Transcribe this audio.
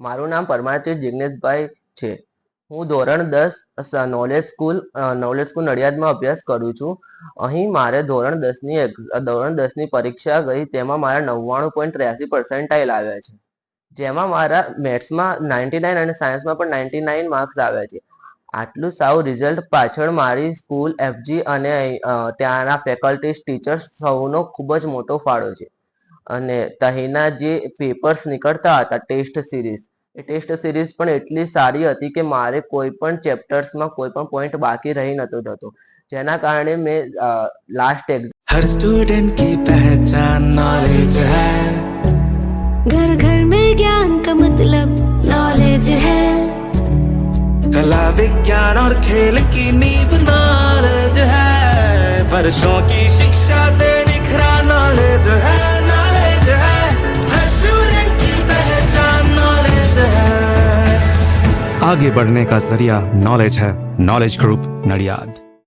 મારું નામ પરમાતીર જિગ્નેશભાઈ છે. હું ધોરણ દસ નોલેજ સ્કૂલ નોલેજ સ્કૂલ નડિયાદમાં અભ્યાસ કરું છું. અહીં મારે ધોરણ દસની ધોરણ દસની પરીક્ષા ગઈ, તેમાં મારા નવ્વાણું પોઈન્ટ ત્ર્યાસી પર્સન્ટાઇલ આવ્યા છે. જેમાં મારા મેથ્સમાં નાઇન્ટી નાઇન અને સાયન્સમાં પણ નાઇન્ટી નાઇન માર્ક્સ આવ્યા છે. આટલું સારું રિઝલ્ટ પાછળ મારી સ્કૂલ એફજી અને ત્યાંના ફેકલ્ટીઝ ટીચર્સ સૌનો ખૂબ જ મોટો ફાળો છે. અને તહીંના જે પેપર્સ નીકળતા હતા ટેસ્ટ સિરીઝ એ ટેસ્ટ સિરીઝ પણ એટલી સારી હતી કે મારે કોઈ પણ ચેપ્ટર્સમાં કોઈ પણ પોઈન્ટ બાકી રહી નતો થતો જેના કારણે મેં લાસ્ટ हर स्टूडेंट की पहचान नॉलेज है घर घर में ज्ञान का मतलब नॉलेज है कला विज्ञान और खेल की नींव नॉलेज है वर्षों की शिक्षा से निखरा नॉलेज आगे बढ़ने का जरिया नॉलेज है नॉलेज ग्रुप नडियाद